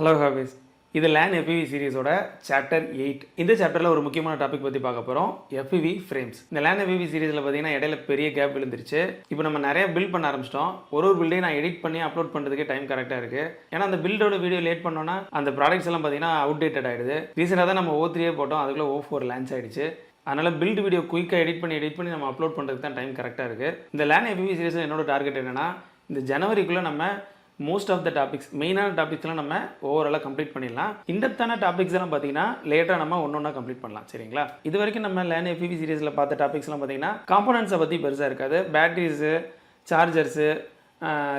Hello hobbies இது learn FPV சீரிஸோட chapter eight இந்த சாப்டரில் ஒரு முக்கியமான டாபிக் பற்றி பார்க்க போகிறோம் எஃபிவி ஃப்ரேம்ஸ் இந்த லேன் எஃபிவி சீரிஸில் பார்த்தீங்கன்னா இடையில பெரிய கேப் விழுந்துருச்சு. இப்போ நம்ம நிறைய பில்ட் பண்ண ஆரம்பிச்சிட்டோம். ஒரு ஒரு பில்டையும் நான் எடிட் பண்ணி அப்லோட் பண்ணுறதுக்கே டைம் கரெக்டாக இருக்குது ஏன்னா அந்த பில்டோட வீடியோ லேட் பண்ணோன்னா அந்த ப்ராடக்ட்ஸ் எல்லாம் பார்த்தீங்கன்னா அவுடேட்டட் ஆகிடுது ரீசெண்டாக தான் நம்ம ஓ த்ரீயே போட்டோம். அதுக்குள்ளே ஓ ஃபோர் லான்ச் ஆயிடுச்சு. அதனால் பில்ட் வீடியோ குயிக்காக எடிட் பண்ணி எடிட் பண்ணி நம்ம அப்லோட் பண்ணுறதுக்கு தான் டைம் கரெக்டாக இருக்குது இந்த லேன் எஃபிவி சீரிஸில் என்னோட டார்கெட் என்னன்னா இந்த ஜனவரிக்குள்ளே நம்ம மோஸ்ட் ஆஃப் த டாபிக்ஸ் மெயினான டாபிக்ஸ்லாம் நம்ம ஓவராலாக கம்ப்ளீட் பண்ணிடலாம். இன்டெப்த்தான டாபிக்ஸ் எல்லாம் பார்த்தீங்கன்னா லேட்டாக நம்ம ஒன்று ஒன்றா கம்ப்ளீட் பண்ணலாம். சரிங்களா? இது வரைக்கும் நம்ம லேன் எஃபிவி சீரீஸில் பார்த்த டாபிக்ஸ்லாம் பார்த்தீங்கன்னா காம்பனன்ட்ஸை பற்றி பெருசாக இருக்காது. பேட்டரிஸு சார்ஜர்ஸு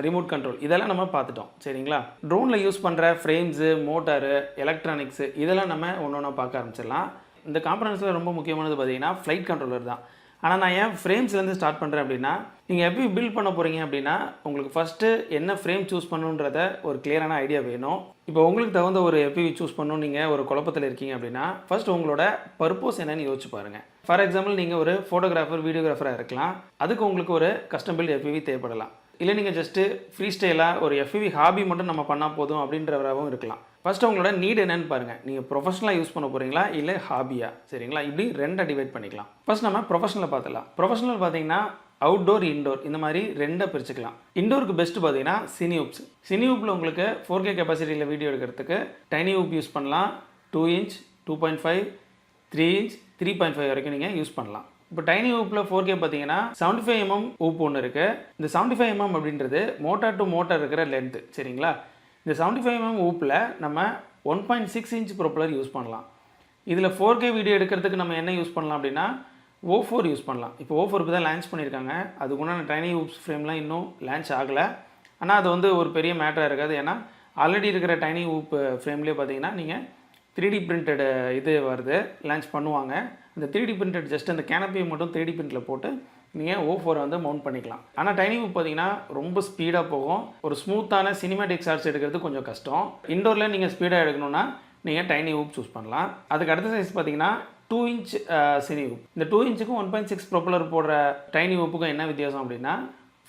ரிமோட் கண்ட்ரோல் இதெல்லாம் நம்ம பார்த்துட்டோம். சரிங்களா? ட்ரோனில் யூஸ் பண்ணுற ஃப்ரேம்ஸு மோட்டாரு எலக்ட்ரானிக்ஸு இதெல்லாம் நம்ம ஒன்று ஒன்றா பார்க்க ஆரம்பிச்சிடலாம். இந்த காம்பனன்ஸில் ரொம்ப முக்கியமானது பார்த்தீங்கன்னா ஃப்ளைட் கண்ட்ரோலர் தான். ஆனால் நான் ஏன் ஃப்ரேம்ஸ்லேருந்து ஸ்டார்ட் பண்ணுறேன் அப்படின்னா நீங்கள் எப்படி பில்ட் பண்ண போகிறீங்க அப்படின்னா உங்களுக்கு ஃபஸ்ட்டு என்ன ஃப்ரேம் சூஸ் பண்ணுன்றத ஒரு கிளியரான ஐடியா வேணும். இப்போ உங்களுக்கு தகுந்த ஒரு எப்பிவி சூஸ் பண்ணணும் நீங்கள் ஒரு குழப்பத்தில் இருக்கீங்க அப்படின்னா ஃபர்ஸ்ட் உங்களோட பர்பஸ் என்னன்னு யோசிச்சு பாருங்கள் ஃபார் எக்ஸாம்பிள் நீங்கள் ஒரு ஃபோட்டோகிராஃபர் வீடியோகிராஃபராக இருக்கலாம். அதுக்கு உங்களுக்கு ஒரு கஸ்டம் பில்ட் எப்பிவி தேவைப்படலாம். இல்லை நீங்கள் ஜஸ்ட்டு ஃப்ரீ ஸ்டைலாக ஒரு எஃப்இவி ஹாபி மட்டும் நம்ம பண்ணால் போதும் அப்படின்றவராகவும் இருக்கலாம். ஃபஸ்ட்டு உங்களோட நீட் என்னன்னு பாருங்கள் நீங்கள் ப்ரொஃபஷனலாக யூஸ் பண்ண போகிறீங்களா இல்லை ஹாபியா சரிங்களா? இப்படி ரெண்டை டிவைட் பண்ணிக்கலாம். ஃபர்ஸ்ட் நம்ம ப்ரொஃபஷனலை பார்த்துலாம் ப்ரொஃபஷனல் பார்த்தீங்கன்னா அவுட்டோர் இன்டோர் இந்த மாதிரி ரெண்டை பிரிச்சுக்கலாம். இன்டோருக்கு பெஸ்ட்டு பார்த்தீங்கன்னா சினியூப்ஸ் சினியூப்பில் உங்களுக்கு ஃபோர் கே கெப்பாசிட்டியில் வீடியோ எடுக்கிறதுக்கு டைனி ஊப் யூஸ் பண்ணலாம். Two inch two point five three inch three point five வரைக்கும் நீங்கள் யூஸ் பண்ணலாம். இப்போ டைனி ஊப்பில் ஃபோர் கே பார்த்தீங்கன்னா செவன்டி ஃபைவ் எம்எம் ஊப் ஒன்று இருக்குது இந்த செவன்டி ஃபைவ் எம்எம் அப்படின்றது மோட்டார் டு மோட்டார் இருக்கிற லென்த்து சரிங்களா? இந்த செவன்டி ஃபைவ் எம்எம் ஊப்பில் நம்ம one point six inch propeller use பண்ணலாம். இதில் ஃபோர் கே வீடியோ எடுக்கிறதுக்கு நம்ம என்ன யூஸ் பண்ணலாம் அப்படின்னா ஓ ஃபோர் யூஸ் பண்ணலாம். இப்போ ஓ ஃபோருக்கு தான் லான்ச் பண்ணியிருக்காங்க. அதுக்குண்டான டைனி ஊப்ஸ் ஃப்ரேம்லாம் இன்னும் லான்ச் ஆகலை. ஆனால் அது வந்து ஒரு பெரிய மேட்டராக இருக்காது. ஏன்னா ஆல்ரெடி இருக்கிற டைனி ஊப் ஃப்ரேம்லேயே பார்த்தீங்கன்னா நீங்கள் த்ரீ டி பிரிண்டட் இது வருது லான்ச் பண்ணுவாங்க. அந்த த்ரீ டி பிரிண்டட் ஜஸ்ட் அந்த கேனப்பியை மட்டும் த்ரீ டி பிரிண்டில் போட்டு நீங்கள் ஓ ஃபோரை வந்து மவுண்ட் பண்ணிக்கலாம். ஆனால் டைனி புக் பார்த்தீங்கன்னா ரொம்ப ஸ்பீடாக போகும். ஒரு ஸ்மூத்தான சினிமேட்டிக் ஷார்ட்ஸ் எடுக்கிறது கொஞ்சம் கஷ்டம். இண்டோரில் நீங்கள் ஸ்பீடாக எடுக்கணும்னா நீங்கள் டைனி ஊப் சூஸ் பண்ணலாம். அதுக்கு அடுத்த சைஸ் பார்த்தீங்கன்னா டூ இன்ச் சினி ஊப் இந்த டூ இன்ச்சுக்கும் ஒன் பாயிண்ட் சிக்ஸ் ப்ரொப்பலர் போடுற டைனி ஊப்புக்கும் என்ன வித்தியாசம் அப்படின்னா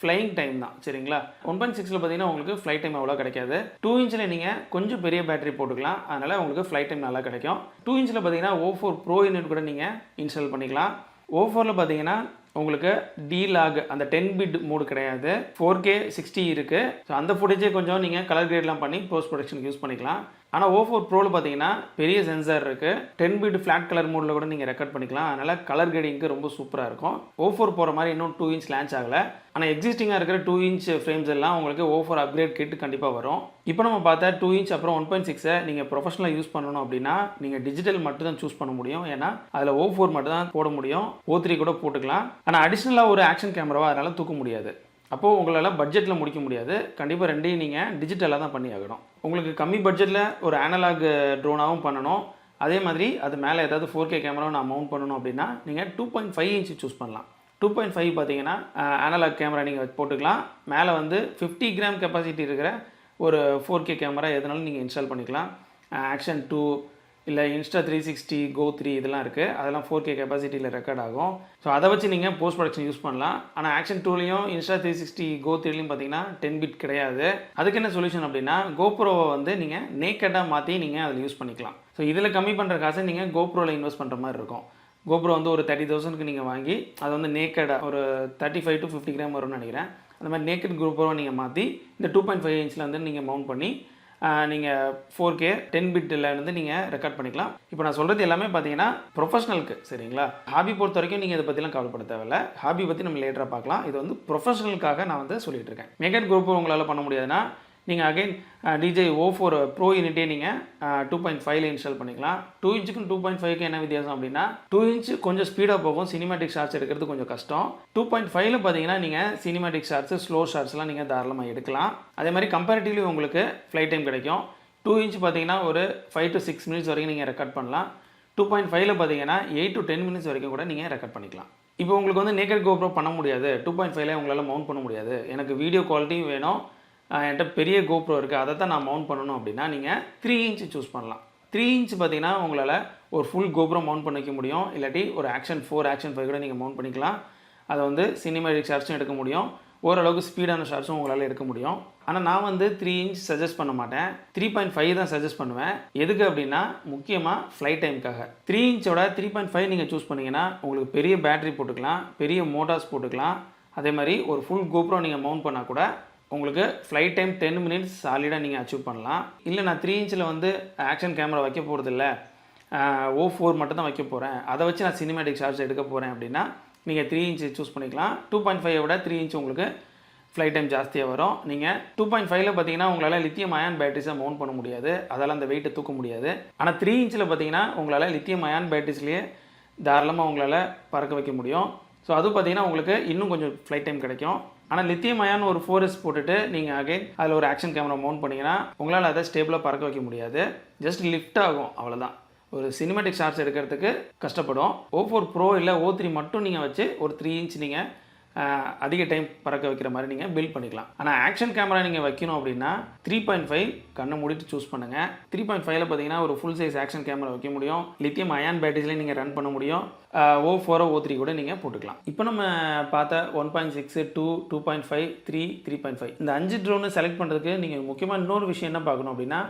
ஃப்ளைங் டைம் தான் சரிங்களா? ஒன் பாயிண்ட் சிக்ஸில் பார்த்தீங்கன்னா உங்களுக்கு ஃப்ளைட் டைம் அவ்வளோ கிடைக்காது. டூ இன்ச்சில் நீங்கள் கொஞ்சம் பெரிய பேட்டரி போட்டுக்கலாம். அதனால் உங்களுக்கு ஃப்ளைட் டைம் நல்லா கிடைக்கும். டூ இன்ச்சில் பார்த்தீங்கன்னா ஓ ஃபோர் ப்ரோ யூனிட் கூட நீங்கள் இன்ஸ்டால் பண்ணிக்கலாம். ஓ ஃபோரில் பார்த்தீங்கன்னா உங்களுக்கு டிலாக் அந்த டென் பிட் மூடு கிடையாது. ஃபோர் கே சிக்ஸ்டி இருக்குது ஸோ அந்த ஃபுட்டேஜே கொஞ்சம் நீங்கள் கலர் கிரேட்லாம் பண்ணி போஸ்ட் ப்ரொடக்ஷனுக்கு யூஸ் பண்ணிக்கலாம். ஆனால் ஓ ஃபோர் ப்ரோவில் பார்த்தீங்கன்னா பெரிய சென்சார் இருக்குது டென் பிட் ஃப்ளாட் கலர் மோடில் கூட நீங்கள் ரெக்கார்ட் பண்ணிக்கலாம். அதனால் கலர் கிரேடிங்க்கு ரொம்ப சூப்பராக இருக்கும். ஓ ஃபோர் போகிற மாதிரி இன்னும் டூ இன்ச் லான்ச் ஆகலை. ஆனால் எக்ஸிஸ்டிங்காக இருக்கிற டூ இன்ச் ஃப்ரேம்ஸ் எல்லாம் உங்களுக்கு ஓ ஃபோர் அப்கிரேட் கிட் கண்டிப்பாக வரும். இப்போ நம்ம பார்த்தா டூ இன்ச் அப்புறம் ஒன் பாயிண்ட் சிக்ஸை நீங்கள் ப்ரொஃபஷனலாக யூஸ் பண்ணணும் அப்படின்னா நீங்கள் டிஜிட்டல் மட்டும் தான் சூஸ் பண்ண முடியும். ஏன்னா அதில் ஓ ஃபோர் மட்டும் தான் போட முடியும். ஓ த்ரீ கூட போட்டுக்கலாம். ஆனால் அடிஷ்னலாக ஒரு ஆக்ஷன் கேமராவாக அதனால் தூக்க முடியாது. அப்போது உங்களால் பட்ஜெட்டில் முடிக்க முடியாது. கண்டிப்பாக ரெண்டையும் நீங்கள் டிஜிட்டலாக தான் பண்ணி ஆகணும். உங்களுக்கு கம்மி பட்ஜெட்டில் ஒரு அனலாக் ட்ரோனாகவும் பண்ணணும். அதே மாதிரி அது மேலே ஏதாவது ஃபோர் கே கேமராவும் நான் மவுண்ட் பண்ணணும் அப்படின்னா நீங்கள் two point five inch choose பண்ணலாம். டூ பாயிண்ட் ஃபைவ் பார்த்தீங்கன்னா அனலாக் கேமரா நீங்கள் போட்டுக்கலாம். மேலே வந்து ஃபிஃப்டி கிராம் கெப்பாசிட்டி இருக்கிற ஒரு ஃபோர் கே கேமரா எதுனாலும் நீங்கள் இன்ஸ்டால் பண்ணிக்கலாம். ஆக்ஷன் டூ இல்லை Insta three sixty go three இதெல்லாம் இருக்குது அதெல்லாம் ஃபோர் கே கெப்பாசிட்டியில் ரெக்கார்ட் ஆகும். ஸோ அதை வச்சு நீங்கள் போஸ்ட் ப்ரொடக்ஷன் யூஸ் பண்ணலாம். ஆனால் ஆக்ஷன் டூலையும் இன்ஸ்டா த்ரீ சிக்ஸ்டி கோ த்ரீலையும் பார்த்தீங்கன்னா டென் பிட் கிடையாது. அதுக்கு என்ன சொல்யூஷன் அப்படின்னா கோப்ரோவை வந்து நீங்கள் நேக்கடாக மாற்றி நீங்கள் அதில் யூஸ் பண்ணிக்கலாம். ஸோ இதில் கம்மி பண்ணுற காசை நீங்கள் கோப்ரோவில் இன்வெஸ்ட் பண்ணுற மாதிரி இருக்கும். கோப்ரோ வந்து ஒரு தேர்ட்டி தௌசண்ட்க்கு நீங்கள் வாங்கி அதை வந்து நேக்கடாக ஒரு thirty five to fifty gram வரும்னு நினைக்கிறேன். அந்த மாதிரி நேக்கட் கோப்ரோவை நீங்கள் மாற்றி இந்த டூ பாயிண்ட் ஃபைவ் இன்ச்சில் வந்து நீங்கள் மவுண்ட் பண்ணி நீங்கள் ஃபோர் கே டென் பிட்டில் வந்து நீங்கள் ரெக்கார்ட் பண்ணிக்கலாம். இப்போ நான் சொல்கிறது எல்லாமே பார்த்தீங்கன்னா ப்ரொஃபஷனலுக்கு சரிங்களா? ஹாபி பொறுத்த வரைக்கும் நீங்கள் இதை பற்றிலாம் கவலைப்பட தேவையில்ல. ஹாபி பற்றி நம்ம லேட்டராக பார்க்கலாம். இது வந்து ப்ரொஃபஷனலுக்காக நான் வந்து சொல்லிகிட்டு இருக்கேன். மெகட் குரூப் உங்களால் பண்ண முடியாதுன்னா நீங்கள் again DJ O four pro யூனிட்டே நீங்கள் டூ பாயிண்ட் ஃபைவ்ல இன்ஸ்டால் பண்ணிக்கலாம். டூ இன்ச்சுக்கும் டூ பாயிண்ட் ஃபைவ்க்கு என்ன வித்தியாசம் அப்படின்னா டூ இன்ச் கொஞ்சம் ஸ்பீடாக போகும் சினிமேட்டிக் ஷார்ட்ஸ் எடுக்கிறது கொஞ்சம் கஷ்டம். டூ பாயிண்ட் ஃபைவ்ல பார்த்தீங்கன்னா நீங்கள் சினிமேட்டிக் ஷார்ட்ஸ் ஸ்லோ ஷார்ட்ஸ்லாம் நீங்கள் தாராளமாக எடுக்கலாம். அதே மாதிரி கம்பேரிட்டிவ்லி உங்களுக்கு ஃப்ளைட் டைம் கிடைக்கும். டூ இன்ச் பார்த்தீங்கன்னா ஒரு ஃபைவ் டு சிக்ஸ் மினிட்ஸ் வரைக்கும் நீங்கள் ரெக்கார்ட் பண்ணலாம். டூ பாயிண்ட் ஃபைவ்ல பார்த்தீங்கன்னா எயிட் டு டென் மினிட்ஸ் வரைக்கும் கூட நீங்கள் ரெக்கார்ட் பண்ணிக்கலாம். இப்போ உங்களுக்கு வந்து நேக்கட் கோப்ரோ பண்ண முடியாது. டூ பாயிண்ட் ஃபைவ்ல உங்களால் மவுண்ட் பண்ண முடியாது. எனக்கு வீடியோ குவாலிட்டியும் வேணும். என்கிட்ட பெரிய கோப்ரோ இருக்குது அதை தான் நான் மவுண்ட் பண்ணணும் அப்படின்னா நீங்கள் த்ரீ இன்ச் சூஸ் பண்ணலாம். த்ரீ இன்ச் பார்த்தீங்கன்னா உங்களால் ஒரு ஃபுல் கோபுரம் மவுண்ட் பண்ணிக்க முடியும். இல்லாட்டி ஒரு ஆக்ஷன் ஃபோர் ஆக்ஷன் ஃபைவ் கூட நீங்கள் மவுண்ட் பண்ணிக்கலாம். அதை வந்து சினிமேட்டிக் ஷார்ட்ஸும் எடுக்க முடியும். ஓரளவுக்கு ஸ்பீடான ஷார்ட்ஸும் உங்களால் எடுக்க முடியும். ஆனால் நான் வந்து த்ரீ இன்ச் சஜஸ்ட் பண்ண மாட்டேன். த்ரீ பாயிண்ட் ஃபைவ் தான் சஜஸ்ட் பண்ணுவேன். எதுக்கு அப்படின்னா முக்கியமாக ஃப்ளைட் டைமுக்காக த்ரீ இன்ச்சோட த்ரீ பாயிண்ட் ஃபைவ் நீங்கள் சூஸ் பண்ணிங்கன்னா உங்களுக்கு பெரிய பேட்டரி போட்டுக்கலாம். பெரிய மோட்டார்ஸ் போட்டுக்கலாம். அதே மாதிரி ஒரு ஃபுல் கோப்ரோ நீங்கள் மவுண்ட் பண்ணால் கூட உங்களுக்கு ஃப்ளைட் டைம் டென் மினிட்ஸ் சாலிடாக நீங்கள் அச்சீவ் பண்ணலாம். இல்லை நான் த்ரீ இன்ச்சில் வந்து ஆக்ஷன் கேமரா வைக்க போகிறதில்ல ஓ ஃபோர் மட்டும் தான் வைக்க போகிறேன் அதை வச்சு நான் சினிமேட்டிக் ஷார்ட்ஸ் எடுக்க போகிறேன் அப்படின்னா நீங்கள் த்ரீ இன்ச் சூஸ் பண்ணிக்கலாம். டூ பாயிண்ட் ஃபைவ் விட த்ரீ இன்ச் உங்களுக்கு ஃப்ளைட் டைம் ஜாஸ்தியாக வரும். நீங்கள் டூ பாயிண்ட் ஃபைவ்ல பார்த்தீங்கன்னா உங்களால் லித்தியம் அயான் பேட்டரிஸை மவுண்ட் பண்ண முடியாது. அதால் அந்த வெயிட்டை தூக்க முடியாது. ஆனால் த்ரீ இன்ச்சில் பார்த்தீங்கன்னா உங்களால் லித்தியம் அயான் பேட்டரிஸ்லேயே தாராளமாக உங்களால் பறக்க வைக்க முடியும். ஸோ அது பார்த்தீங்கன்னா உங்களுக்கு இன்னும் கொஞ்சம் ஃப்ளைட் டைம் கிடைக்கும். ஆனால் லித்தியம் அயான் ஒரு ஃபோர் எஸ் போட்டுட்டு நீங்கள் அகைன் அதில் ஒரு ஆக்ஷன் கேமரா மவுண்ட் பண்ணிங்கன்னா உங்களால் அதை ஸ்டேபிளாக பறக்க வைக்க முடியாது. ஜஸ்ட் லிஃப்ட் ஆகும் அவ்வளோதான் ஒரு சினிமேட்டிக் ஷார்ட்ஸ் எடுக்கிறதுக்கு கஷ்டப்படும். ஓ ஃபோர் ப்ரோ இல்லை ஓ த்ரீ மட்டும் நீங்கள் வச்சு ஒரு த்ரீ இன்ச் நீங்கள் அதிக டைம் பறக்க வைக்கிற மாதிரி நீங்கள் பில்ட் பண்ணிக்கலாம். ஆனால் ஆக்ஷன் கேமரா நீங்கள் வைக்கணும் அப்படின்னா த்ரீ பாயிண்ட் ஃபைவ் கண்ணை மூடிட்டு சூஸ் பண்ணுங்கள் த்ரீ பாயிண்ட் ஃபைவ்ல பார்த்தீங்கன்னா ஒரு ஃபுல் சைஸ் ஆக்ஷன் கேமரா வைக்க முடியும். லித்தியம் அயான் பேட்டரிஸ்லேயும் நீங்கள் ரன் பண்ண முடியும். ஓ ஃபோரோ ஓ த்ரீ கூட நீங்கள் போட்டுக்கலாம். இப்போ நம்ம பார்த்த one point six two two point five three three point five இந்த அஞ்சு ட்ரோனு செலக்ட் பண்ணுறதுக்கு நீங்கள் முக்கியமாக இன்னொரு விஷயம் என்ன பார்க்கணும் அப்படின்னா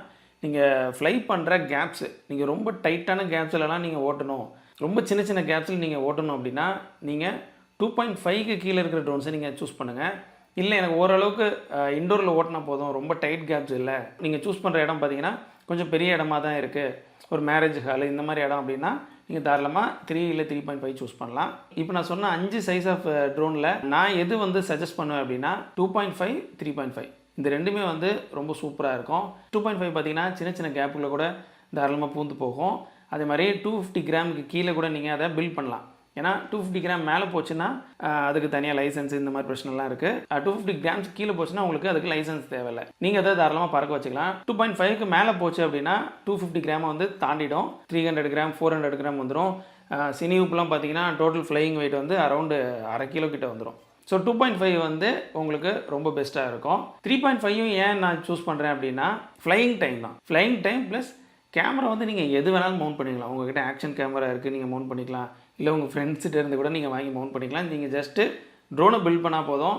நீங்கள் ஃப்ளை பண்ணுற கேப்ஸு நீங்கள் ரொம்ப டைட்டான கேப்ஸ்லலாம் நீங்கள் ஓட்டணும். ரொம்ப சின்ன சின்ன கேப்ஸில் நீங்கள் ஓட்டணும் அப்படின்னா நீங்கள் டூ பாயிண்ட் ஃபைவ்க்கு கீழே இருக்கிற ட்ரோன்ஸை நீங்கள் சூஸ் பண்ணுங்கள் இல்லை எனக்கு ஓரளவுக்கு இண்டோரில் ஓட்டினா போதும். ரொம்ப டைட் கேப்ஸ் இல்லை. நீங்கள் சூஸ் பண்ணுற இடம் பார்த்தீங்கன்னா கொஞ்சம் பெரிய இடமா தான் இருக்குது ஒரு மேரேஜ் ஹாலு இந்த மாதிரி இடம் அப்படின்னா நீங்கள் தாராளமாக த்ரீ இல்லை த்ரீ பாயிண்ட் ஃபைவ் சூஸ் பண்ணலாம். இப்போ நான் சொன்ன அஞ்சு சைஸ் ஆஃப் ட்ரோனில் நான் எது வந்து சஜஸ்ட் பண்ணுவேன் அப்படின்னா two point five three point five இந்த ரெண்டுமே வந்து ரொம்ப சூப்பராக இருக்கும். டூ பாயிண்ட் ஃபைவ் பார்த்தீங்கன்னா சின்ன சின்ன கேப்பில் கூட தாராளமாக பூந்து போகும். அதே மாதிரி டூ ஃபிஃப்டி கிராமுக்கு கீழே கூட நீங்கள் அதை பில்ட் பண்ணலாம். ஏன்னா டூ ஃபிஃப்டி கிராம் மேலே போச்சுன்னா அதுக்கு தனியாக லைசன்ஸ் இந்த மாதிரி பிரச்சனைலாம் இருக்குது டூ ஃபிஃப்டி கிராம்ஸ் கீழே போச்சுன்னா உங்களுக்கு அதுக்கு லைசன்ஸ் தேவையில்லை. நீங்கள் அதை தாராளமாக பறக்க வச்சுக்கலாம். டூ பாயிண்ட் ஃபைவ்க்கு மேலே போச்சு அப்படின்னா டூ ஃபிஃப்டி கிராமை வந்து தாண்டிடும். Three hundred gram four hundred gram வந்துடும் சினிவுப்புலாம் பார்த்தீங்கன்னா டோட்டல் ஃப்ளையிங் வெயிட் வந்து அரௌண்டு அரை கிலோ கிட்ட வந்துடும் ஸோ டூ பாயிண்ட் ஃபைவ் வந்து உங்களுக்கு ரொம்ப பெஸ்ட்டாக இருக்கும். த்ரீ பாயிண்ட் ஃபைவும் ஏன் நான் சூஸ் பண்ணுறேன் அப்படின்னா ஃப்ளையிங் டைம் தான். ஃப்ளையிங் டைம் ப்ளஸ் கேமரா வந்து நீங்கள் எது வேணாலும் மவுண்ட் பண்ணிக்கலாம். உங்ககிட்ட ஆக்ஷன் கேமரா இருக்குது நீங்கள் மவுண்ட் பண்ணிக்கலாம். இல்லை உங்கள் ஃப்ரெண்ட்ஸ்கிட்ட இருந்து கூட நீங்கள் வாங்கி மவுண்ட் பண்ணிக்கலாம். நீங்கள் ஜஸ்ட்டு ட்ரோனை பில்ட் பண்ணால் போதும்.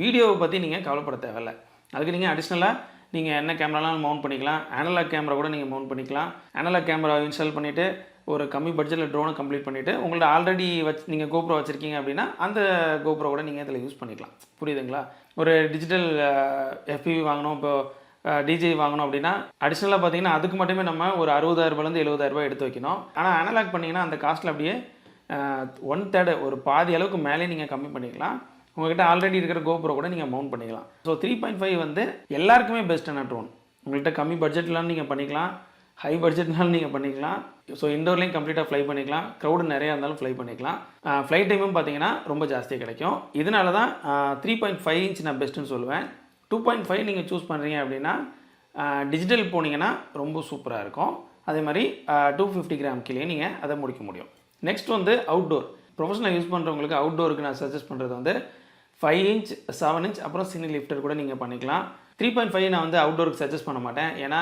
வீடியோவை பற்றி நீங்கள் கவலைப்பட தேவையில்ல. அதுக்கு நீங்கள் அடிஷ்னலாக நீங்கள் என்ன கேமராலாம் மவுண்ட் பண்ணிக்கலாம். அனலாக் கேமரா கூட நீங்கள் மவுண்ட் பண்ணிக்கலாம். அனலாக் கேமரா இன்ஸ்டால் பண்ணிவிட்டு ஒரு கம்மி பட்ஜெட்டில் ட்ரோனை கம்ப்ளீட் பண்ணிவிட்டு உங்கள்ட்ட ஆல்ரெடி வச்சு நீங்கள் கோப்ரோ வச்சுருக்கீங்க அப்படின்னா அந்த கோப்ரோ கூட நீங்கள் இதில் யூஸ் பண்ணிக்கலாம். புரியுதுங்களா? ஒரு டிஜிட்டல் எஃபிவி வாங்கினோம் இப்போ டிஜே வாங்கணும் அப்படின்னா அடிஷ்னலாக பார்த்தீங்கன்னா அதுக்கு மட்டுமே நம்ம ஒரு அறுபதாயிரரூபாலேருந்து எழுபதாயிரரூபா எடுத்து வைக்கணும். ஆனால் அனலாக் பண்ணிங்கன்னா அந்த காஸ்ட்டில் அப்படியே ஒன் தேர்டு ஒரு பாதி அளவுக்கு மேலே நீங்கள் கம்மி பண்ணிக்கலாம். உங்கள்கிட்ட ஆல்ரெடி இருக்கிற கோபுரம் கூட நீங்கள் மவுண்ட் பண்ணிக்கலாம். ஸோ த்ரீ பாயிண்ட் ஃபைவ் வந்து எல்லாருக்குமே பெஸ்ட்டான ட்ரோன் உங்கள்கிட்ட கம்மி பட்ஜெட்லாம் நீங்கள் பண்ணிக்கலாம். ஹை பட்ஜெட்னாலும் நீங்கள் பண்ணிக்கலாம். ஸோ இண்டோர்லேயும் கம்ப்ளீட்டாக ஃப்ளை பண்ணிக்கலாம். க்ரௌடு நிறையா இருந்தாலும் ஃப்ளை பண்ணிக்கலாம். ஃப்ளைட் டைமும் பார்த்தீங்கன்னா ரொம்ப ஜாஸ்தியாக கிடைக்கும். இதனால தான் த்ரீ பாயிண்ட் ஃபைவ் இன்ச் நான் பெஸ்ட்டுன்னு சொல்லுவேன். டூ பாயிண்ட் ஃபைவ் நீங்கள் சூஸ் பண்ணுறீங்க அப்படின்னா டிஜிட்டல் போனீங்கன்னா ரொம்ப சூப்பராக இருக்கும். அதே மாதிரி டூ ஃபிஃப்டி கிராம் கீழே நீங்கள் அதை முடிக்க முடியும். நெக்ஸ்ட் வந்து அவுட்டோர் ப்ரொஃபஷனல் யூஸ் பண்ணுறவங்களுக்கு அவுட்டோருக்கு நான் சஜஸ்ட் பண்ணுறது வந்து ஃபைவ் இன்ச் செவன் இன்ச் அப்புறம் சினி லிஃப்டர் கூட நீங்கள் பண்ணிக்கலாம். த்ரீ பாயிண்ட் ஃபைவ் நான் வந்து அவுட்டோருக்கு சஜஸ்ட் பண்ண மாட்டேன். ஏன்னா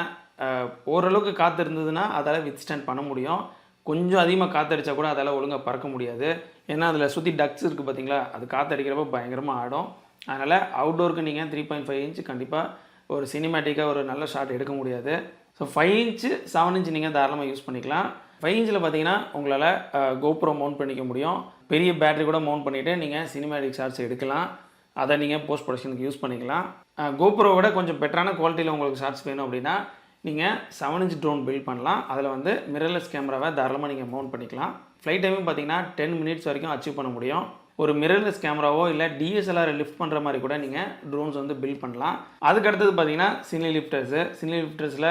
ஓரளவுக்கு காற்று இருந்ததுன்னா அதால் வித் ஸ்டாண்ட் பண்ண முடியும். கொஞ்சம் அதிகமாக காற்றடிச்சா கூட அதால் ஒழுங்காக பறக்க முடியாது. ஏன்னா அதில் சுற்றி டக்ஸ் இருக்குது பார்த்தீங்களா அது காற்றடிக்கிறப்ப பயங்கரமாக ஆடும். அதனால் அவுட்டோருக்கு நீங்கள் த்ரீ பாயிண்ட் ஃபைவ் இன்ச்சு கண்டிப்பாக ஒரு சினிமேட்டிக்காக ஒரு நல்ல ஷாட் எடுக்க முடியாது. So five inch seven inch நீங்கள் தாராளமாக யூஸ் பண்ணிக்கலாம். ஃபைவ் இன்ச்சில் பார்த்தீங்கன்னா உங்களால் கோபுரம் மவுண்ட் பண்ணிக்க முடியும். பெரிய பேட்டரி கூட மவுண்ட் பண்ணிவிட்டு நீங்கள் சினிமேட்டிக் ஷார்ட்ஸ் எடுக்கலாம். அதை நீங்கள் போஸ்ட் ப்ரொடக்ஷனுக்கு யூஸ் பண்ணிக்கலாம். கோப்ரோ விட கொஞ்சம் பெட்டரான குவாலிட்டியில் உங்களுக்கு ஷார்ட்ஸ் வேணும் அப்படின்னா நீங்கள் செவன் இன்ச் ட்ரோன் பில்ட் பண்ணலாம். அதில் வந்து மிரர்லெஸ் கேமராவை தாராளமாக நீங்கள் மவுண்ட் பண்ணிக்கலாம். ஃப்ளைட் டைமும் பார்த்தீங்கன்னா டென் மினிட்ஸ் வரைக்கும் அச்சீவ் பண்ண முடியும். ஒரு மிரர்லெஸ் கேமராவோ இல்லை டிஎஸ்எல்ஆர் லிஃப்ட் பண்ணுற மாதிரி கூட நீங்கள் ட்ரோன்ஸ் வந்து பில்ட் பண்ணலாம். அதுக்கு அடுத்தது பார்த்தீங்கன்னா சினி லிஃப்டர்ஸு சினி லிஃப்டர்ஸில்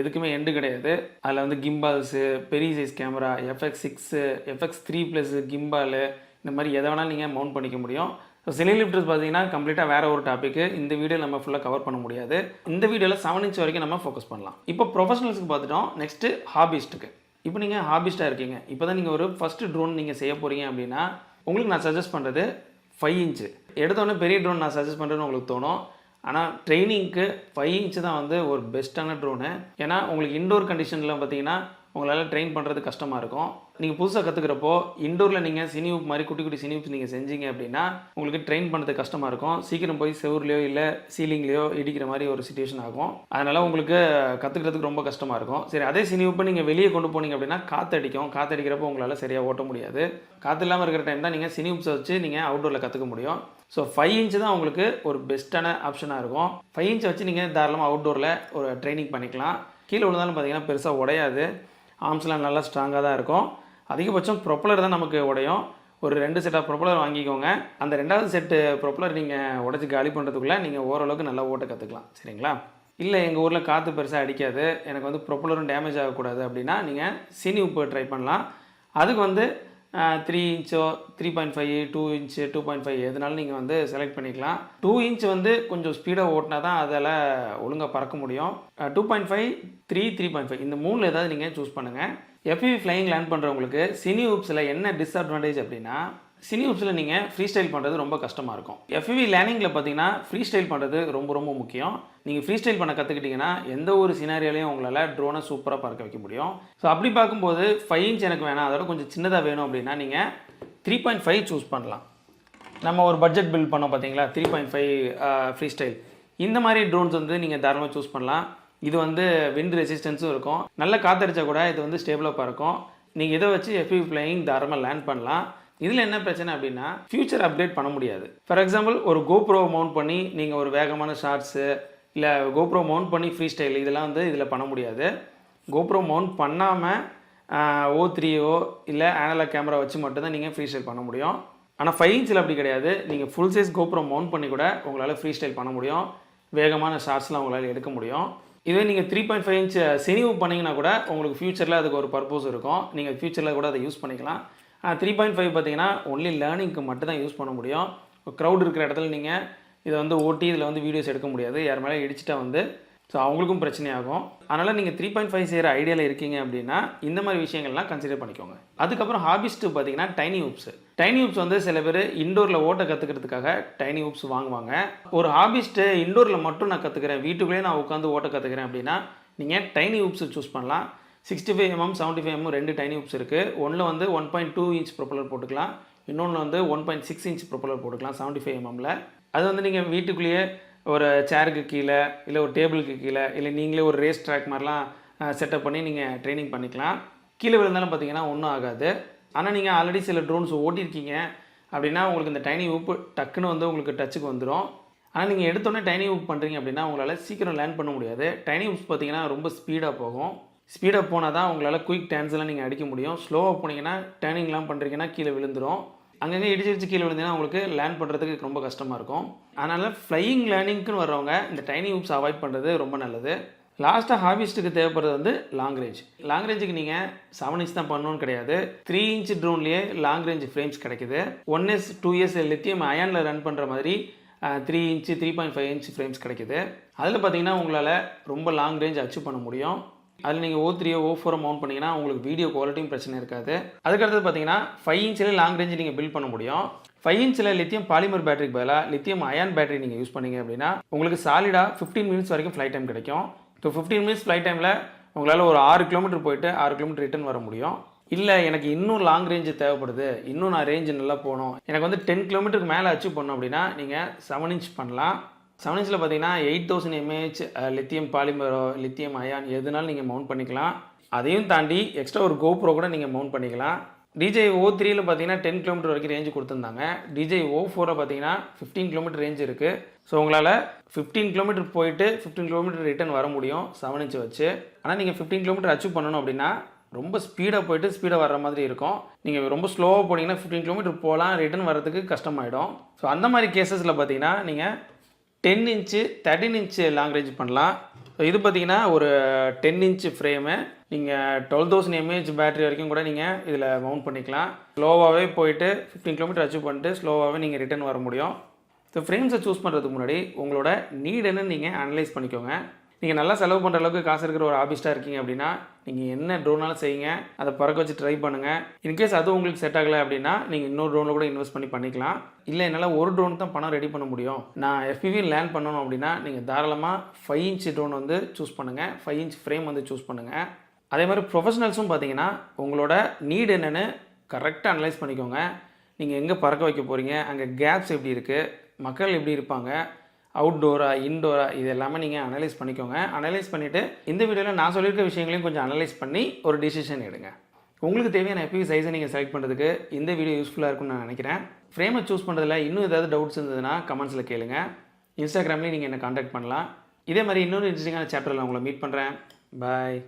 எதுக்குமே எண்டு கிடையாது. அதில் வந்து கிம்பால்ஸு பெரிய size camera FX six FX three plus gimbal இந்த மாதிரி எதை வேணாலும் நீங்கள் மவுண்ட் பண்ணிக்க முடியும். ஸோ சினி லிஃப்டர்ஸ் பார்த்தீங்கன்னா கம்ப்ளீட்டாக வேறு ஒரு டாப்பிக்கு இந்த வீடியோ நம்ம ஃபுல்லாக கவர் பண்ண முடியாது. இந்த வீடியோவில் செவன் இன்ச் வரைக்கும் நம்ம ஃபோக்கஸ் பண்ணலாம். இப்போ ப்ரொஃபஷனல்ஸ்க்கு பார்த்துட்டோம் நெக்ஸ்ட்டு ஹாபிஸ்ட்டுக்கு இப்போ நீங்கள் ஹாபிஸ்ட்டாக இருக்கீங்க. இப்போ தான் நீங்கள் ஒரு ஃபஸ்ட்டு ட்ரோன் நீங்கள் செய்ய போகிறீங்க அப்படின்னா உங்களுக்கு நான் சஜஸ்ட் பண்ணுறது ஃபைவ் இன்ச்சு எடுத்தோடனே பெரிய ட்ரோன் நான் சஜஸ்ட் பண்ணுறேன்னு உங்களுக்கு தோணும். ஆனால் ட்ரைனிங்க்கு ஃபைவ் இன்ச்சு தான் வந்து ஒரு பெஸ்ட்டான ட்ரோனு ஏன்னா உங்களுக்கு இண்டோர் கண்டிஷனில் பார்த்தீங்கன்னா உங்களால் ட்ரெயின் பண்ணுறது கஷ்டமாக இருக்கும். நீங்கள் புதுசாக கற்றுக்கிறப்போ இண்டோரில் நீங்கள் சினியூப் மாதிரி குட்டி குட்டி சினியூப்ஸ் நீங்கள் செஞ்சீங்க அப்படின்னா உங்களுக்கு ட்ரெயின் பண்ணுறது கஷ்டமாக இருக்கும். சீக்கிரம் போய் செவர்லையோ இல்லை சீலிங்லேயோ இடிக்கிற மாதிரி ஒரு சுச்சுவேஷன் ஆகும். அதனால் உங்களுக்கு கற்றுக்கிறதுக்கு ரொம்ப கஷ்டமாக இருக்கும். சரி அதே சினியூப்பை நீங்கள் வெளியே கொண்டு போனீங்க அப்படின்னா காற்றடிக்கும் காற்றடிக்கிறப்போ உங்களால் சரியாக ஓட்ட முடியாது. காற்று இல்லாமல் இருக்கிற டைம் தான் நீங்கள் சினியூப்ஸை வச்சு நீங்கள் அவுட்டோரில் கற்றுக்க முடியும். ஸோ ஃபைவ் இன்ச்சு தான் உங்களுக்கு ஒரு பெஸ்ட்டான ஆப்ஷனாக இருக்கும். ஃபைவ் இன்ச்சை வச்சு நீங்கள் தாராளமாக அவுட்டோரில் ஒரு ட்ரைனிங் பண்ணிக்கலாம். கீழே விழுந்தாலும் பார்த்தீங்கன்னா பெருசாக உடையாது. ஆர்ம்ஸ்லாம் நல்லா ஸ்ட்ராங்காக தான் இருக்கும். அதிகபட்சம் ப்ரொப்பலர் தான் நமக்கு உடையும். ஒரு ரெண்டு செட் ஆஃப் ப்ரொப்பலர் வாங்கிக்கோங்க. அந்த ரெண்டாவது செட்டு ப்ரொப்பலர் நீங்கள் உடச்சி காலி பண்ணுறதுக்குள்ளே நீங்கள் ஓரளவுக்கு நல்லா ஓட்ட கற்றுக்கலாம் சரிங்களா? இல்லை எங்கள் ஊரில் காற்று பெருசாக அடிக்காது. எனக்கு வந்து ப்ரொப்பலரும் டேமேஜ் ஆகக்கூடாது அப்படின்னா நீங்கள் சினி உப்பு ட்ரை பண்ணலாம். அதுக்கு வந்து three இன்ச்சோ three point five two inch two point five எதுனாலும் நீங்கள் வந்து செலக்ட் பண்ணிக்கலாம். டூ இன்ச் வந்து கொஞ்சம் ஸ்பீடாக ஓட்டினா தான் அதில் ஒழுங்காக பறக்க முடியும். Two point five three three point five இந்த மூணில் ஏதாவது நீங்கள் சூஸ் பண்ணுங்கள் எஃப்இவி ஃப்ளையிங் லேண்ட் பண்ணுறவங்களுக்கு சினி உப்ஸில் என்ன டிஸ்அட்வான்டேஜ் அப்படின்னா சினி உப்ஸில் நீங்கள் ஃப்ரீ ஸ்டைல் பண்ணுறது ரொம்ப கஷ்டமாக இருக்கும். எஃப்இவி லேர்னிங்கில் பார்த்தீங்கன்னா ஃப்ரீ ஸ்டைல் பண்ணுறது ரொம்ப ரொம்ப முக்கியம். நீங்கள் ஃப்ரீ ஸ்டைல் பண்ண கற்றுக்கிட்டிங்கன்னா எந்த ஒரு சினாரியாலையும் உங்களால் ட்ரோனை சூப்பராக பறக்க வைக்க முடியும். ஸோ அப்படி பார்க்கும்போது ஃபைவ் இன்ச் எனக்கு வேணாம். அதோட கொஞ்சம் சின்னதாக வேணும் அப்படின்னா நீங்கள் த்ரீ பாயிண்ட் ஃபைவ் சூஸ் பண்ணலாம். நம்ம ஒரு பட்ஜெட் பில்ட் பண்ணோம் பார்த்தீங்களா three point five free style இந்த மாதிரி ட்ரோன்ஸ் வந்து நீங்கள் தாராளமாக சூஸ் பண்ணலாம். இது வந்து விண்ட் ரெசிஸ்டன்ஸும் இருக்கும். நல்ல காத்தடிச்சா கூட இது வந்து ஸ்டேபிளாக பறக்கும். நீங்கள் இதை வச்சு எஃபி பிளேயிங் தாராளமாக லேண்ட் பண்ணலாம். இதில் என்ன பிரச்சனை அப்படின்னா ஃபியூச்சர் அப்டேட் பண்ண முடியாது. ஃபார் எக்ஸாம்பிள் ஒரு கோப்ரோ மவுண்ட் பண்ணி நீங்கள் ஒரு வேகமான ஷார்ட்ஸு இல்லை கோப்ரோ மவுண்ட் பண்ணி ஃப்ரீ ஸ்டைல் இதெல்லாம் வந்து இதில் பண்ண முடியாது. கோப்ரோ மவுண்ட் பண்ணாமல் ஓ த்ரீயோ இல்லை ஆனலாக் கேமரா வச்சு மட்டும்தான் நீங்கள் ஃப்ரீ ஸ்டைல் பண்ண முடியும். ஆனால் ஃபைவ் இன்ச்சில் அப்படி கிடையாது. நீங்கள் ஃபுல் சைஸ் கோப்ரோ மவுண்ட் பண்ணி கூட உங்களால் ஃப்ரீ ஸ்டைல் பண்ண முடியும். வேகமான ஷார்ட்ஸ்லாம் உங்களால் எடுக்க முடியும். இதே நீங்கள் த்ரீ பாயிண்ட் ஃபைவ் இன்ச் சினிவு பண்ணிங்கன்னா கூட உங்களுக்கு ஃப்யூச்சரில் அதுக்கு ஒரு பர்பஸ் இருக்கும். நீங்கள் ஃப்யூச்சரில் கூட அதை யூஸ் பண்ணிக்கலாம். த்ரீ பாயிண்ட் ஃபைவ் பார்த்தீங்கன்னா ஒன்லி லேர்னிங்க்கு மட்டும் தான் யூஸ் பண்ண முடியும். க்ரௌட் இருக்கிற இடத்துல நீங்கள் இதை வந்து ஓட்டி இதில் வந்து வீடியோஸ் எடுக்க முடியாது. யார் மேலே இடிச்சிட்டா வந்து ஸோ அவங்களுக்கும் பிரச்சனையாகும். அதனால் நீங்கள் த்ரீ பாயிண்ட் ஃபைவ் செய்கிற ஐடியாவில் இருக்கீங்க அப்படின்னா இந்த மாதிரி விஷயங்கள்லாம் கன்சிடர் பண்ணிக்கோங்க. அதுக்கப்புறம் ஹாபிஸ்ட்டு பார்த்தீங்கன்னா டைனி ஊப்ஸ் டைனி உப்ஸ் வந்து சில பேர் இண்டோரில் ஓட்ட கற்றுக்கிறதுக்காக டைனி உப்ஸ் வாங்குவாங்க. ஒரு ஹாபிஸ்ட்டு இண்டோரில் மட்டும் நான் கற்றுக்கிறேன் வீட்டுக்குள்ளேயே நான் உட்காந்து ஓட்ட கற்றுக்கிறேன் அப்படின்னா நீங்கள் டைனி உப்ஸ் சூஸ் பண்ணலாம். Sixty five MM seventy five MM ரெண்டு டைனி ஊப்ஸ் இருக்குது ஒன்றில் வந்து one point two inch propeller போட்டுக்கலாம். இன்னொன்று வந்து one point six inch propeller போட்டுக்கலாம் செவன்ட்டி ஃபைவ் எம்எம்மில் அது வந்து நீங்கள் வீட்டுக்குள்ளேயே ஒரு சேருக்கு கீழே இல்லை ஒரு டேபிளுக்கு கீழே இல்லை நீங்களே ஒரு ரேஸ் ட்ராக் மாதிரிலாம் செட்டப் பண்ணி நீங்கள் ட்ரைனிங் பண்ணிக்கலாம். கீழே விழுந்தாலும் பார்த்தீங்கன்னா ஒன்றும் ஆகாது. ஆனால் நீங்கள் ஆல்ரெடி சில ட்ரோன்ஸ் ஓட்டியிருக்கீங்க அப்படின்னா உங்களுக்கு இந்த டைனி உப்பு டக்குன்னு வந்து உங்களுக்கு டச்சுக்கு வந்துடும் ஆனால் நீங்கள் எடுத்தோடனே டைனி உப் பண்ணுறீங்க அப்படின்னா உங்களால் சீக்கிரம் லேர்ன் பண்ண முடியாது. டைனி உப்ஸ் பார்த்தீங்கன்னா ரொம்ப ஸ்பீடாக போகும். ஸ்பீடாக போனால் தான் உங்களால் குயிக் டேன்ஸ்லாம் நீங்கள் அடிக்க முடியும். ஸ்லோவாக போனீங்கன்னா டேர்னிங்லாம் பண்ணுறீங்கன்னா கீழே விழுந்துடும் அங்கங்கே இடிச்சு இடிச்சு கீழே விழுந்தீங்கன்னா உங்களுக்கு லேர்ன் பண்ணுறதுக்கு ரொம்ப கஷ்டமாக இருக்கும். அதனால் ஃப்ளையிங் லேர்னிங்க்குன்னு வர்றவங்க இந்த டைனி ஹூப்ஸ் அவாய்ட் பண்ணுறது ரொம்ப நல்லது. லாஸ்ட்டாக ஹாபிஸ்ட்டுக்கு தேவைப்படுறது வந்து லாங் ரேஞ்ச் லாங் ரேஞ்சுக்கு நீங்கள் செவன் இன்ச் தான் பண்ணணும்னு கிடையாது. த்ரீ இன்ச் ட்ரோன்லேயே லாங் ரேஞ்ச் ஃப்ரேம்ஸ் கிடைக்குது. One years two years lithium அயானில் run பண்ணுற மாதிரி three inch three point five inch frames கிடைக்குது. அதில் பார்த்தீங்கன்னா உங்களால் ரொம்ப லாங் ரேஞ்ச் அச்சீவ் பண்ண முடியும். அதில் நீங்கள் ஓ த்ரீயோ ஓ ஃபோரோ மவுண்ட் பண்ணிங்கன்னா உங்களுக்கு வீடியோ குவாலிட்டியும் பிரச்சனை இருக்காது. அதுக்கடுத்தது பார்த்தீங்கன்னா ஃபைவ் இன்ச்சில் லாங் ரேஞ்சு நீங்கள் பில்ட் பண்ண முடியும். ஃபைவ் இன்ச்சில் லித்தியம் பாலிமர் பேட்டரிக்கு பதிலாக லித்தியம் அயான் பேட்டரி நீங்கள் யூஸ் பண்ணீங்க அப்படின்னா உங்களுக்கு சாலிடாக ஃபிஃப்டீன் மினிட்ஸ் வரைக்கும் ஃப்ளைட் டைம் கிடைக்கும். ஸோ ஃபிஃப்டீன் மினிட்ஸ் ஃப்ளைட் டைமில் உங்களால் ஒரு ஆறு கிலோமீட்டர் போயிட்டு ஆறு கிலோமீட்டர் ரிட்டர்ன் வர முடியும். இல்லை எனக்கு இன்னும் லாங் ரேஞ்சு தேவைப்படுது. இன்னும் நான் ரேஞ்சு நல்லா போகணும். எனக்கு வந்து டென் கிலோமீட்டருக்கு மேலே அச்சீவ் பண்ணோம் அப்படின்னா நீங்கள் செவன் இன்ச் பண்ணலாம். செவன் இன்ச்சில் பார்த்தீங்கன்னா எயிட் தௌசண்ட் எம்ஏஹெச் லித்தியம் பாலிமரோ லித்தியம் அயான் எதுனாலும் நீங்கள் மவுண்ட் பண்ணிக்கலாம். அதையும் தாண்டி எக்ஸ்ட்ரா ஒரு கோப்ரோ கூட நீங்கள் மவுண்ட் பண்ணிக்கலாம். டிஜே ஓ த்ரீல பார்த்தீங்கன்னா டென் கிலோமீட்டர் வரைக்கும் ரேஞ்சு கொடுத்துருந்தாங்க. டிஜே ஓ ஃபோரில் பார்த்தீங்கன்னா ஃபிஃப்டீன் கிலோமீட்டர் ரேஞ்ச் இருக்குது ஸோ உங்களால் ஃபிஃப்டீன் கிலோமீட்டர் போயிட்டு ஃபிஃப்டீன் கிலோமீட்டர் ரிட்டர்ன் வர முடியும் செவன் இன்ச் வச்சு. ஆனால் நீங்கள் ஃபிஃப்டீன் கிலோமீட்டர் அச்சீவ் பண்ணணும் அப்படின்னா ரொம்ப ஸ்பீடாக போயிட்டு ஸ்பீடாக வர்ற மாதிரி இருக்கும். நீங்கள் ரொம்ப ஸ்லோவாக போனீங்கன்னா ஃபிஃப்டீன் கிலோமீட்டர் போகலாம் ரிட்டர்ன் வரதுக்கு கஷ்டமாயிடும். ஸோ அந்த மாதிரி கேசஸில் பார்த்தீங்கன்னா நீங்கள் ten inch thirteen inch long range பண்ணலாம். ஸோ இது பார்த்தீங்கன்னா ஒரு டென் இன்ச்சு ஃப்ரேமு நீங்கள் டுவெல் தௌசண்ட் எம்ஏஹெச் பேட்டரி வரைக்கும் கூட நீங்கள் இதில் மவுண்ட் பண்ணிக்கலாம். ஸ்லோவாகவே போயிட்டு ஃபிஃப்டீன் கிலோமீட்டர் அச்சீவ் பண்ணிட்டு ஸ்லோவாகவே நீங்கள் ரிட்டர்ன் வர முடியும். ஸோ ஃப்ரேம்ஸை சூஸ் பண்ணுறதுக்கு முன்னாடி உங்களோட நீட் என்னன்னு நீங்கள் அனலைஸ் பண்ணிக்கோங்க. நீங்கள் நல்லா செலவு பண்ணுற அளவுக்கு காசு இருக்கிற ஒரு ஆபிஸ்ட்டாக இருக்கீங்க அப்படின்னா நீங்கள் என்ன ட்ரோனாலும் செய்யுங்க. அதை பறக்க வச்சு ட்ரை பண்ணுங்கள் இன்கேஸ் அது உங்களுக்கு செட் ஆகலை அப்படின்னா நீங்கள் இன்னொரு ட்ரோனில் கூட இன்வெஸ்ட் பண்ணி பண்ணிக்கலாம். இல்லை என்னால் ஒரு ட்ரோன் தான் பணம் ரெடி பண்ண முடியும். நான் எஃபிவி லேண்ட் பண்ணணும் அப்படின்னா நீங்கள் தாராளமாக ஃபைவ் இன்ச் ட்ரோன் வந்து சூஸ் பண்ணுங்கள் ஃபைவ் இன்ச் ஃப்ரேம் வந்து சூஸ் பண்ணுங்கள் அதே மாதிரி ப்ரொஃபஷனல்ஸும் பார்த்தீங்கன்னா உங்களோட நீடு என்னென்னு கரெக்டாக அனலைஸ் பண்ணிக்கோங்க. நீங்கள் எங்கே பறக்க வைக்க போகிறீங்க அங்கே கேப்ஸ் எப்படி இருக்குது மக்கள் எப்படி இருப்பாங்க அவுட்டோரா இன்டோரா இது எல்லாமே நீங்கள் அனலைஸ் பண்ணிக்கோங்க. அனலைஸ் பண்ணிவிட்டு இந்த வீடியோவில் நான் சொல்லியிருக்க விஷயங்களையும் கொஞ்சம் அனலைஸ் பண்ணி ஒரு டிசிஷன் எடுங்க. உங்களுக்கு தேவையான எஃபிவி சைஸை நீங்கள் செலக்ட் பண்ணுறதுக்கு இந்த வீடியோ யூஸ்ஃபுல்லாக இருக்கும்னு நான் நினைக்கிறேன். ஃப்ரேமை சூஸ் பண்ணுறதுல இன்னும் ஏதாவது டவுட்ஸ் இருந்ததுன்னா கமெண்ட்ஸில் கேளுங்க. இன்ஸ்டாகிராம்லேயும் நீங்கள் என்னை காண்டாக்ட் பண்ணலாம். இதே மாதிரி இன்னொரு இன்ட்ரெஸ்டிங்கான சாப்டரில் உங்களை மீட் பண்ணுறேன் பாய்